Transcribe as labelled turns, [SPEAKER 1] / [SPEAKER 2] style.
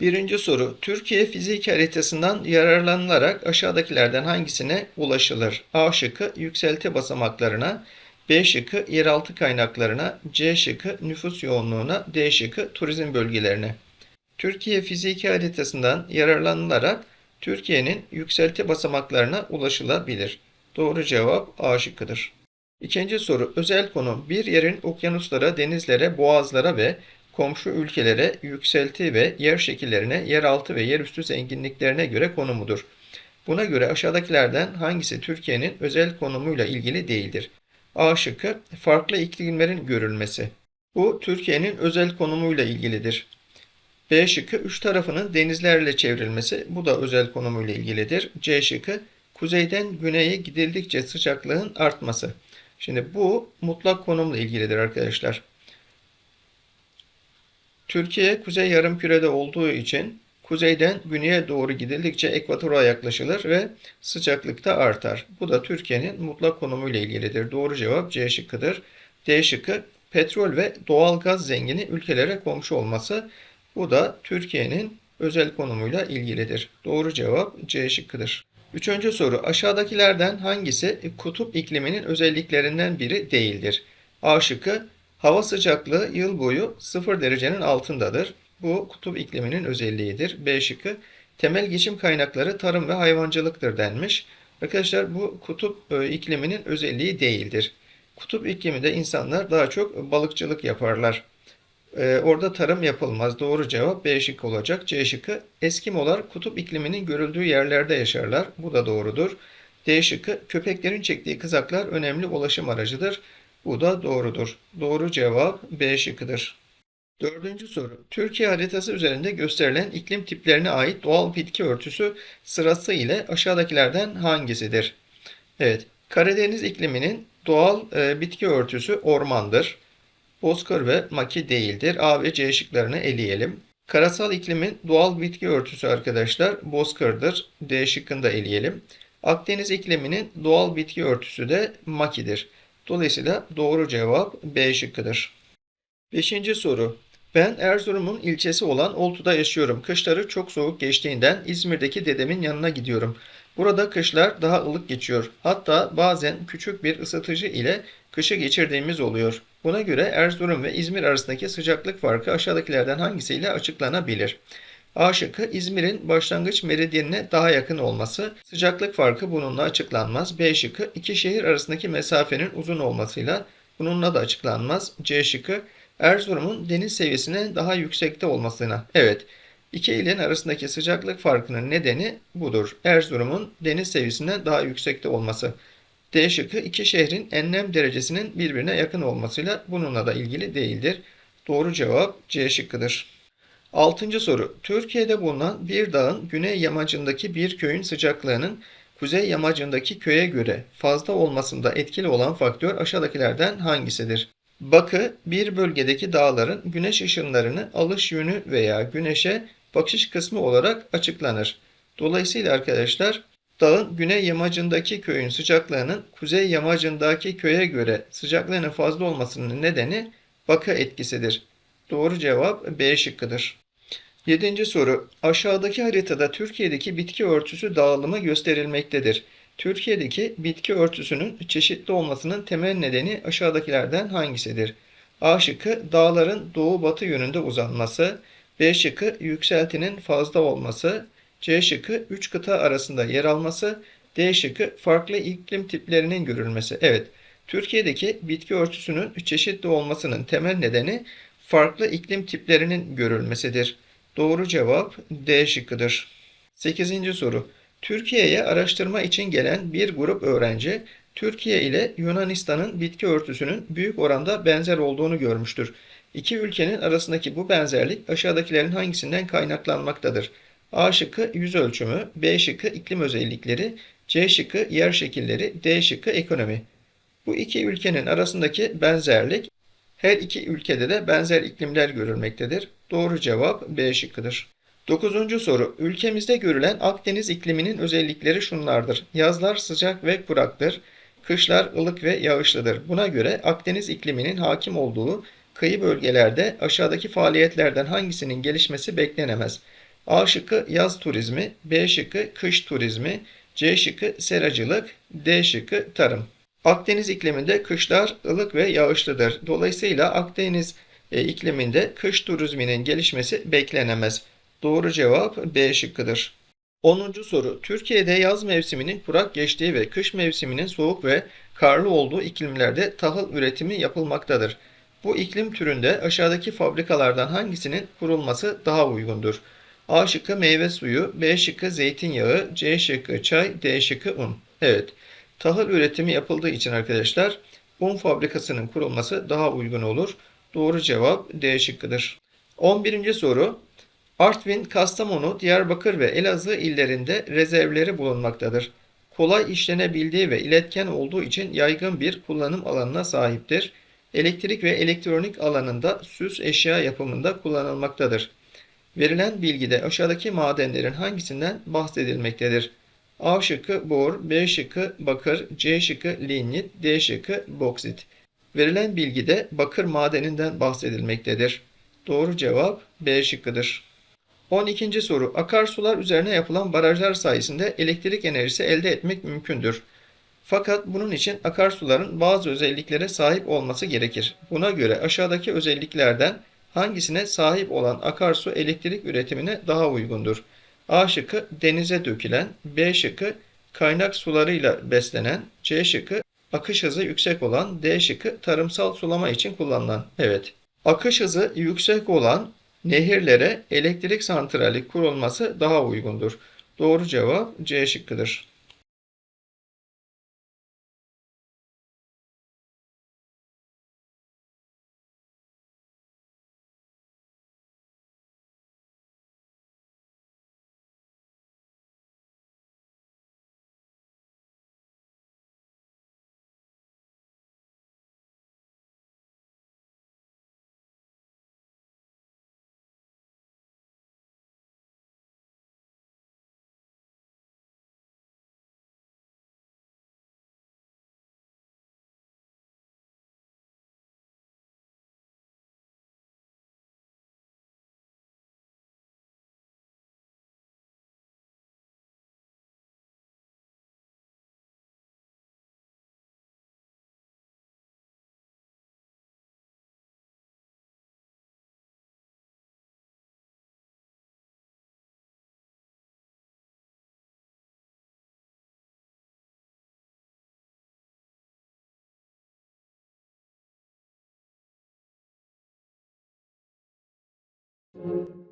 [SPEAKER 1] Birinci soru. Türkiye fizik haritasından yararlanılarak aşağıdakilerden hangisine ulaşılır? A şıkkı yükselti basamaklarına, B şıkkı yeraltı kaynaklarına, C şıkkı nüfus yoğunluğuna, D şıkkı turizm bölgelerine. Türkiye fiziki haritasından yararlanılarak Türkiye'nin yükselti basamaklarına ulaşılabilir. Doğru cevap A şıkkıdır. İkinci soru. Özel konu bir yerin okyanuslara, denizlere, boğazlara ve komşu ülkelere yükselti ve yer şekillerine, yeraltı ve yerüstü zenginliklerine göre konumudur. Buna göre aşağıdakilerden hangisi Türkiye'nin özel konumuyla ilgili değildir? A şıkkı farklı iklimlerin görülmesi. Bu Türkiye'nin özel konumuyla ilgilidir. B şıkkı üç tarafının denizlerle çevrilmesi. Bu da özel konumuyla ilgilidir. C şıkkı kuzeyden güneye gidildikçe sıcaklığın artması. Şimdi bu mutlak konumla ilgilidir arkadaşlar. Türkiye kuzey yarımkürede olduğu için kuzeyden güneye doğru gidildikçe ekvatora yaklaşılır ve sıcaklık da artar. Bu da Türkiye'nin mutlak konumuyla ilgilidir. Doğru cevap C şıkkıdır. D şıkkı petrol ve doğal gaz zengini ülkelere komşu olması. Bu da Türkiye'nin özel konumuyla ilgilidir. Doğru cevap C şıkkıdır. Üçüncü soru. Aşağıdakilerden hangisi kutup ikliminin özelliklerinden biri değildir? A şıkkı hava sıcaklığı yıl boyu 0 derecenin altındadır. Bu kutup ikliminin özelliğidir. B şıkkı temel geçim kaynakları tarım ve hayvancılıktır denmiş. Arkadaşlar bu kutup e, ikliminin özelliği değildir. Kutup ikliminde insanlar daha çok balıkçılık yaparlar. Ee, orada tarım yapılmaz. Doğru cevap B şıkkı olacak. C şıkkı Eskimolar kutup ikliminin görüldüğü yerlerde yaşarlar. Bu da doğrudur. D şıkkı köpeklerin çektiği kızaklar önemli ulaşım aracıdır. Bu da doğrudur. Doğru cevap B şıkkıdır. Dördüncü soru. Türkiye haritası üzerinde gösterilen iklim tiplerine ait doğal bitki örtüsü sırası ile aşağıdakilerden hangisidir? Evet. Karadeniz ikliminin doğal e, bitki örtüsü ormandır. Bozkır ve maki değildir. A ve C şıklarını eleyelim. Karasal iklimin doğal bitki örtüsü arkadaşlar bozkırdır. D şıkkını da eleyelim. Akdeniz ikliminin doğal bitki örtüsü de makidir. Dolayısıyla doğru cevap B şıkkıdır. Beşinci soru. Ben Erzurum'un ilçesi olan Oltu'da yaşıyorum. Kışları çok soğuk geçtiğinden İzmir'deki dedemin yanına gidiyorum. Burada kışlar daha ılık geçiyor. Hatta bazen küçük bir ısıtıcı ile kışı geçirdiğimiz oluyor. Buna göre Erzurum ve İzmir arasındaki sıcaklık farkı aşağıdakilerden hangisiyle açıklanabilir? A şıkkı İzmir'in başlangıç meridyenine daha yakın olması. Sıcaklık farkı bununla açıklanmaz. B şıkkı iki şehir arasındaki mesafenin uzun olmasıyla bununla da açıklanmaz. C şıkkı Erzurum'un deniz seviyesine daha yüksekte olmasına. Evet, iki ilin arasındaki sıcaklık farkının nedeni budur. Erzurum'un deniz seviyesinden daha yüksekte olması. D şıkkı iki şehrin enlem derecesinin birbirine yakın olmasıyla bununla da ilgili değildir. Doğru cevap C şıkkıdır. Altıncı soru. Türkiye'de bulunan bir dağın güney yamacındaki bir köyün sıcaklığının kuzey yamacındaki köye göre fazla olmasında etkili olan faktör aşağıdakilerden hangisidir? Bakı, bir bölgedeki dağların güneş ışınlarını alış yönü veya güneşe bakış kısmı olarak açıklanır. Dolayısıyla arkadaşlar dağın güney yamacındaki köyün sıcaklığının kuzey yamacındaki köye göre sıcaklığının fazla olmasının nedeni bakı etkisidir. Doğru cevap B şıkkıdır. Yedinci soru. Aşağıdaki haritada Türkiye'deki bitki örtüsü dağılımı gösterilmektedir. Türkiye'deki bitki örtüsünün çeşitli olmasının temel nedeni aşağıdakilerden hangisidir? A şıkkı dağların doğu batı yönünde uzanması, B şıkkı yükseltinin fazla olması, C şıkkı 3 kıta arasında yer alması, D şıkkı farklı iklim tiplerinin görülmesi. Evet, Türkiye'deki bitki örtüsünün çeşitli olmasının temel nedeni farklı iklim tiplerinin görülmesidir. Doğru cevap D şıkkıdır. 8. soru. Türkiye'ye araştırma için gelen bir grup öğrenci Türkiye ile Yunanistan'ın bitki örtüsünün büyük oranda benzer olduğunu görmüştür. İki ülkenin arasındaki bu benzerlik aşağıdakilerin hangisinden kaynaklanmaktadır? A şıkkı yüz ölçümü, B şıkkı iklim özellikleri, C şıkkı yer şekilleri, D şıkkı ekonomi. Bu iki ülkenin arasındaki benzerlik her iki ülkede de benzer iklimler görülmektedir. Doğru cevap B şıkkıdır. Dokuzuncu soru. Ülkemizde görülen Akdeniz ikliminin özellikleri şunlardır. Yazlar sıcak ve kuraktır. Kışlar ılık ve yağışlıdır. Buna göre Akdeniz ikliminin hakim olduğu kıyı bölgelerde aşağıdaki faaliyetlerden hangisinin gelişmesi beklenemez? A şıkkı yaz turizmi, B şıkkı kış turizmi, C şıkkı seracılık, D şıkkı tarım. Akdeniz ikliminde kışlar ılık ve yağışlıdır. Dolayısıyla Akdeniz ikliminde kış turizminin gelişmesi beklenemez. Doğru cevap B şıkkıdır. 10. soru. Türkiye'de yaz mevsiminin kurak geçtiği ve kış mevsiminin soğuk ve karlı olduğu iklimlerde tahıl üretimi yapılmaktadır. Bu iklim türünde aşağıdaki fabrikalardan hangisinin kurulması daha uygundur? A şıkkı meyve suyu, B şıkkı zeytinyağı, C şıkkı çay, D şıkkı un. Evet, tahıl üretimi yapıldığı için arkadaşlar un fabrikasının kurulması daha uygun olur. Doğru cevap D şıkkıdır. 11. soru. Artvin, Kastamonu, Diyarbakır ve Elazığ illerinde rezervleri bulunmaktadır. Kolay işlenebildiği ve iletken olduğu için yaygın bir kullanım alanına sahiptir. Elektrik ve elektronik alanında süs eşya yapımında kullanılmaktadır. Verilen bilgide aşağıdaki madenlerin hangisinden bahsedilmektedir? A şıkkı bor, B şıkkı bakır, C şıkkı lignit, D şıkkı boksit. Verilen bilgide bakır madeninden bahsedilmektedir. Doğru cevap B şıkkıdır. 12. soru. Akarsular üzerine yapılan barajlar sayesinde elektrik enerjisi elde etmek mümkündür. Fakat bunun için akarsuların bazı özelliklere sahip olması gerekir. Buna göre aşağıdaki özelliklerden hangisine sahip olan akarsu elektrik üretimine daha uygundur? A şıkkı denize dökülen, B şıkkı kaynak sularıyla beslenen, C şıkkı akış hızı yüksek olan, D şıkkı tarımsal sulama için kullanılan. Evet. Akış hızı yüksek olan nehirlere elektrik santrali kurulması daha uygundur. Doğru cevap C şıkkıdır.
[SPEAKER 2] You.